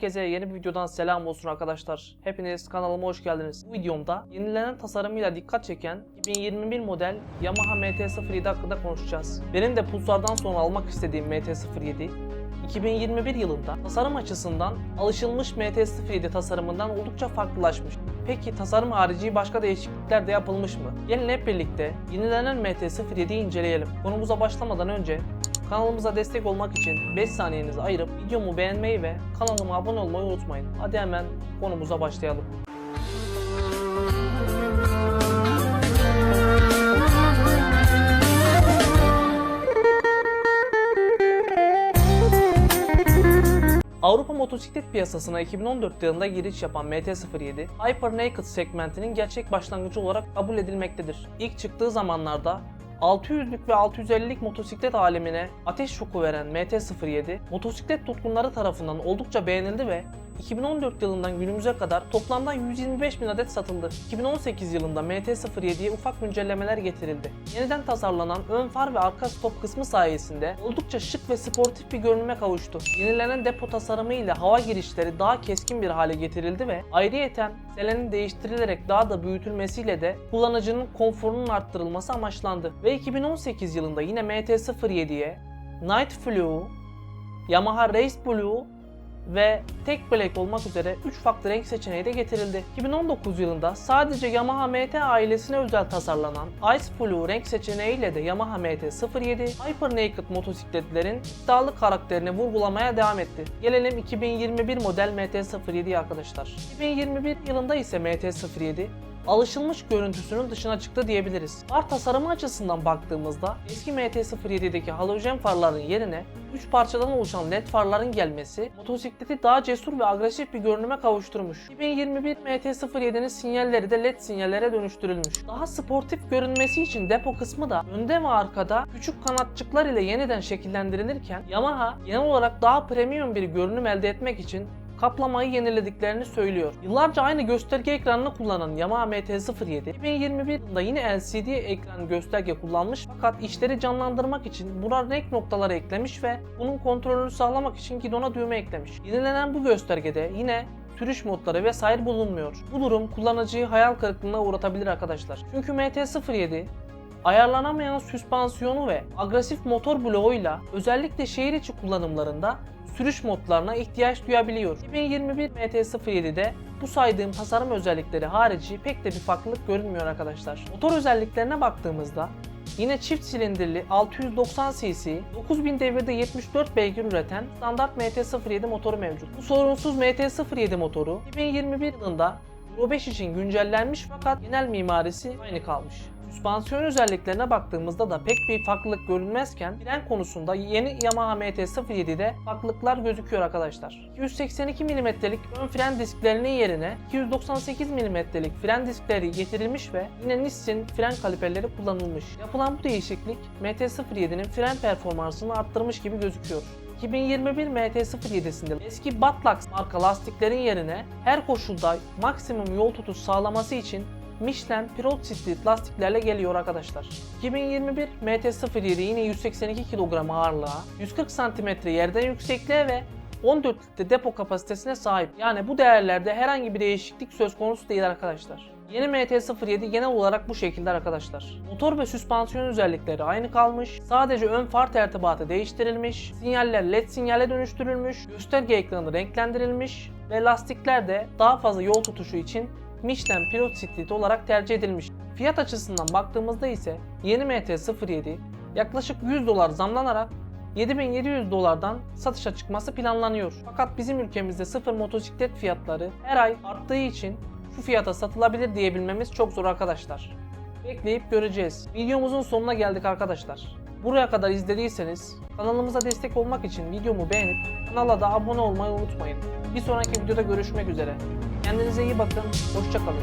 Herkese yeni bir videodan selam olsun arkadaşlar. Hepiniz kanalıma hoş geldiniz. Bu videomda yenilenen tasarımıyla dikkat çeken 2021 model Yamaha MT-07 hakkında konuşacağız. Benim de Pulsar'dan sonra almak istediğim MT-07 2021 yılında tasarım açısından alışılmış MT-07 tasarımından oldukça farklılaşmış. Peki tasarım harici başka değişiklikler de yapılmış mı? Gelin hep birlikte yenilenen MT-07'yi inceleyelim. Konumuza başlamadan önce Kanalımıza destek olmak için 5 saniyenizi ayırıp videomu beğenmeyi ve kanalıma abone olmayı unutmayın. Hadi hemen konumuza başlayalım. Avrupa motosiklet piyasasına 2014 yılında giriş yapan MT-07, Hyper Naked segmentinin gerçek başlangıcı olarak kabul edilmektedir. İlk çıktığı zamanlarda 600'lük ve 650'lik motosiklet alemine ateş şoku veren MT-07, motosiklet tutkunları tarafından oldukça beğenildi ve 2014 yılından günümüze kadar toplamda 125 bin adet satıldı. 2018 yılında MT-07'ye ufak güncellemeler getirildi. Yeniden tasarlanan ön far ve arka stop kısmı sayesinde oldukça şık ve sportif bir görünüme kavuştu. Yenilenen depo tasarımı ile hava girişleri daha keskin bir hale getirildi ve ayrıyeten selenin değiştirilerek daha da büyütülmesiyle de kullanıcının konforunun arttırılması amaçlandı. Ve 2018 yılında yine MT-07'ye Night Flu, Yamaha Race Blue ve tek black olmak üzere 3 farklı renk seçeneği de getirildi. 2019 yılında sadece Yamaha MT ailesine özel tasarlanan Ice Blue renk seçeneğiyle de Yamaha MT-07 Hyper Naked motosikletlerin iddialı karakterini vurgulamaya devam etti. Gelelim 2021 model MT-07'ye arkadaşlar. 2021 yılında ise MT-07 alışılmış görüntüsünün dışına çıktı diyebiliriz. Far tasarımı açısından baktığımızda eski MT-07'deki halojen farların yerine 3 parçadan oluşan led farların gelmesi motosikleti daha cesur ve agresif bir görünüme kavuşturmuş. 2021 MT-07'nin sinyalleri de led sinyallere dönüştürülmüş. Daha sportif görünmesi için depo kısmı da önde ve arkada küçük kanatçıklar ile yeniden şekillendirilirken Yamaha genel olarak daha premium bir görünüm elde etmek için kaplamayı yenilediklerini söylüyor. Yıllarca aynı gösterge ekranını kullanan Yamaha MT-07 2021 yılında yine LCD ekran gösterge kullanmış fakat işleri canlandırmak için buna renk noktaları eklemiş ve bunun kontrolünü sağlamak için gidona düğme eklemiş. Yenilenen bu göstergede yine sürüş modları vesaire bulunmuyor. Bu durum kullanıcıyı hayal kırıklığına uğratabilir arkadaşlar. Çünkü MT-07 ayarlanamayan süspansiyonu ve agresif motor bloğuyla özellikle şehir içi kullanımlarında sürüş modlarına ihtiyaç duyabiliyor. 2021 MT-07'de bu saydığım tasarım özellikleri harici pek de bir farklılık görünmüyor arkadaşlar. Motor özelliklerine baktığımızda Yine çift silindirli 690 cc, 9000 devirde 74 beygir üreten standart MT-07 motoru mevcut. Bu sorunsuz MT-07 motoru 2021 yılında Euro 5 için güncellenmiş fakat genel mimarisi aynı kalmış. Süspansiyon özelliklerine baktığımızda da pek bir farklılık görünmezken fren konusunda yeni Yamaha MT-07'de farklılıklar gözüküyor arkadaşlar. 282 mm'lik ön fren disklerinin yerine 298 mm'lik fren diskleri getirilmiş ve yine Nissin fren kaliperleri kullanılmış. Yapılan bu değişiklik MT-07'nin fren performansını arttırmış gibi gözüküyor. 2021 MT-07'sinde eski Batlax marka lastiklerin yerine her koşulda maksimum yol tutuş sağlaması için Michelin Pilot Street lastiklerle geliyor arkadaşlar. 2021 MT-07 yine 182 kilogram ağırlığa, 140 cm yerden yüksekliğe ve 14 litre depo kapasitesine sahip. Yani bu değerlerde herhangi bir değişiklik söz konusu değil arkadaşlar. Yeni MT-07 genel olarak bu şekilde arkadaşlar. Motor ve süspansiyon özellikleri aynı kalmış. Sadece ön far tertibatı değiştirilmiş. Sinyaller led sinyale dönüştürülmüş. Gösterge ekranı renklendirilmiş. Ve lastikler de daha fazla yol tutuşu için Michelin Pilot Street olarak tercih edilmiş. Fiyat açısından baktığımızda ise yeni MT-07 yaklaşık 100 dolar zamlanarak 7700 dolardan satışa çıkması planlanıyor. Fakat bizim ülkemizde sıfır motosiklet fiyatları her ay arttığı için şu fiyata satılabilir diyebilmemiz çok zor arkadaşlar. Bekleyip göreceğiz. Videomuzun sonuna geldik arkadaşlar. Buraya kadar izlediyseniz kanalımıza destek olmak için videomu beğenip kanala da abone olmayı unutmayın. Bir sonraki videoda görüşmek üzere. Kendinize iyi bakın, hoşçakalın.